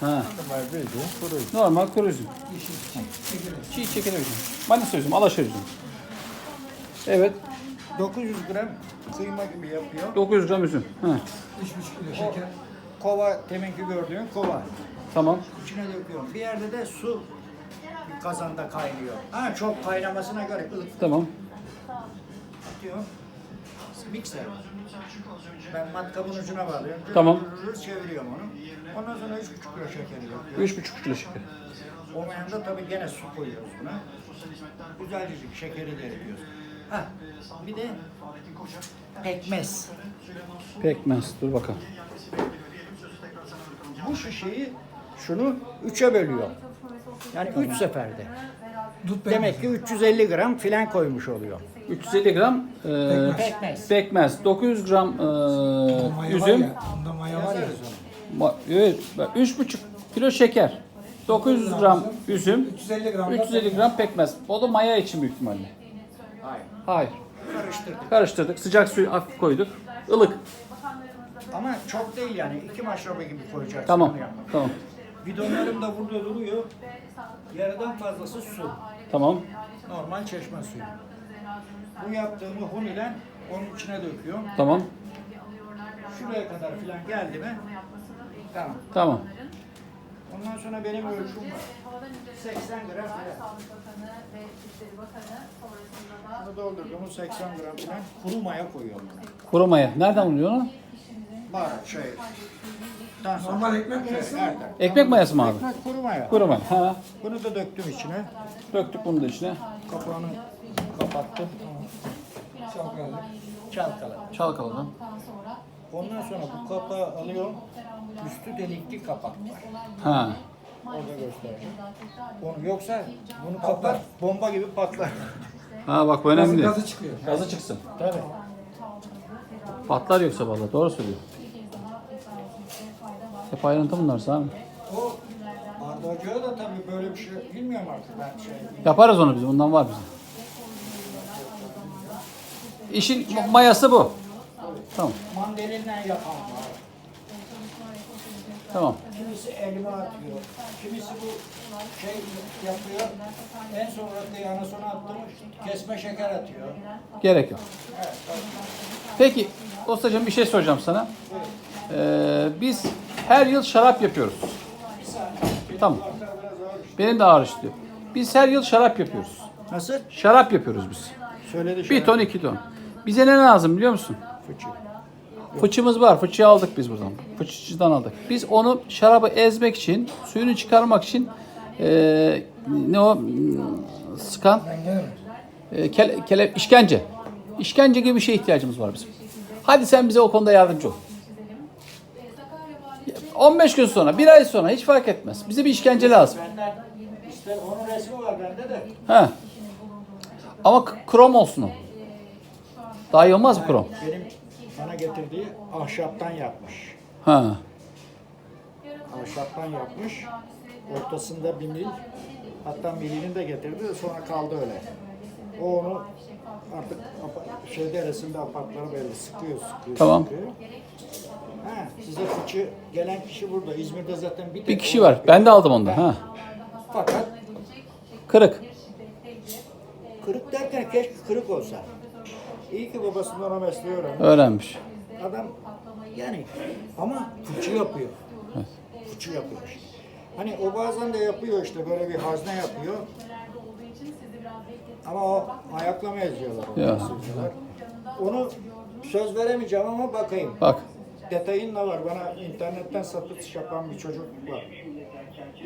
Ha. Normal kuru üzüm. Normal kuru üzüm. Çiğ çekilir üzüm. Manisa üzüm, üzüm. Evet. 900 gram kıyma gibi yapıyor. 900 gram üzüm. Ha. 3,5 kilo şeker. Kova, teminki gördüğün kova. Tamam. İçine döküyorum. Bir yerde de su kazanda kaynıyor. Ha çok kaynamasına göre ılık Tamam. atıyorum. Mikser. Ben matkabın ucuna bağlıyorum. Tamam. Çeviriyorum onu. Ondan sonra 3,5 kilo şekeri yapıyorum. 3,5 kilo şeker. Onun yanında tabii gene su koyuyoruz buna. Güzelcik şekeri de ekliyoruz. Ha, bir de pekmez. Pekmez. Dur bakalım. Bu şişeyi şunu üçe bölüyor. Yani üç seferde. Dut Demek ki 350 gram filan koymuş oluyor. 350 gram e, Pekmez. pekmez. 900 gram e, üzüm. ya. Maya var ya. Ma- Evet, bak, 3,5 kilo şeker. 900 gram üzüm. 350 gram. da 350 gram pekmez. O da maya için büyük ihtimalle. Hayır. Hayır. Karıştırdık. Karıştırdık. Sıcak suyu hafif koyduk. Ilık. Ama çok değil yani. iki maşraba gibi koyacaksın. Tamam. Tamam. Bidonlarım da burada duruyor. Yarıdan fazlası su. Tamam. Normal çeşme suyu. Bu yaptığımı hun ile onun içine döküyorum. Tamam. Şuraya kadar filan geldi mi? Tamam. Tamam. Ondan sonra benim ölçüm var. 80 gram filan. Bunu doldurduğumuz 80 gram filan kuru maya koyuyorum buna. Kuru maya. Nereden buluyor onu? Baharat şey. Daha sonra- Normal ekmek mayası mı? nerede? Ekmek mayası mı abi? Ekmek kuru maya. Kuru maya. Ha. Bunu da döktüm içine. Döktük bunu da içine. Kapağını kapattım. Çalkaladım. Çalkaladım. sonra Ondan sonra bu kapağı alıyorum. Üstü delikli kapak var. Ha. Orada göstereceğim. Onu yoksa bunu kapar bomba gibi patlar. Ha bak bu Gazı, önemli. gazı çıkıyor. Gazı çıksın. Tabii. Patlar yoksa vallahi doğru söylüyor. Hep ayrıntı bunlar Sami. O bardacığa da tabii böyle bir şey bilmiyorum artık ben şey. Yaparız onu biz. Bundan var bize. İşin mayası bu. Tamam. Mandalinle yapan var. Tamam. Kimisi elime atıyor. Kimisi bu şey yapıyor. En sonra yana sona attım kesme şeker atıyor. Gerek yok. Peki Ustacığım bir şey soracağım sana. Ee, biz her yıl şarap yapıyoruz. Tamam. Benim de ağır işliyor. Biz her yıl şarap yapıyoruz. Nasıl? Şarap yapıyoruz biz. Söyledi Bir ton iki ton. Bize ne lazım biliyor musun? Fıçı. Fıçımız var. Fıçıyı aldık biz buradan. Fıçıcıdan aldık. Biz onu şarabı ezmek için, suyunu çıkarmak için eee, ne o sıkan eee, kele, kele, işkence. İşkence gibi bir şeye ihtiyacımız var bizim. Hadi sen bize o konuda yardımcı ol. 15 gün sonra, bir ay sonra hiç fark etmez. Bize bir işkence lazım. Benden işte onun resmi var bende de. He. Ama krom olsun o. Daha iyi olmaz mı krom? Benim bana getirdiği ahşaptan yapmış. Ha. Ahşaptan yapmış. Ortasında bir mil. Hatta milini de getirdi de sonra kaldı öyle. O onu artık şeyde resimde apartlara böyle sıkıyor, sıkıyor, Tamam. sıkıyor. Ha, size fıçı gelen kişi burada. İzmir'de zaten bir, Bir tek kişi o var. Ben de aldım ondan. Ha. Fakat Kırık. kırık derken keşke kırık olsa. İyi ki babasından o mesleği öğrenmiş. Öğrenmiş. Adam yani ama fıçı yapıyor. Evet. Fıçı yapıyor işte. Hani o bazen de yapıyor işte böyle bir hazne yapıyor. Ama o ayakla mı eziyorlar? onu, Ya. Onu söz veremeyeceğim ama bakayım. Bak detayınla var. Bana internetten satış yapan bir çocuk var.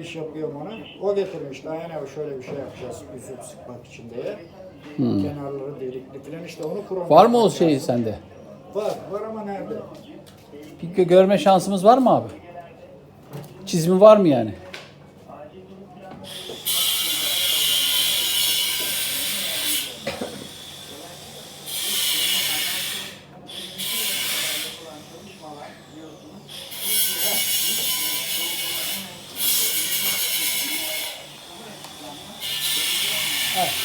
İş yapıyorum ona. O getirmiş. Dayan abi şöyle bir şey yapacağız. Üzüm sıkmak için diye. Hmm. Kenarları delikli falan işte onu kuran. Var mı o şey sende? Var. Var ama nerede? Bir görme şansımız var mı abi? Çizimi var mı yani? হ্যাঁ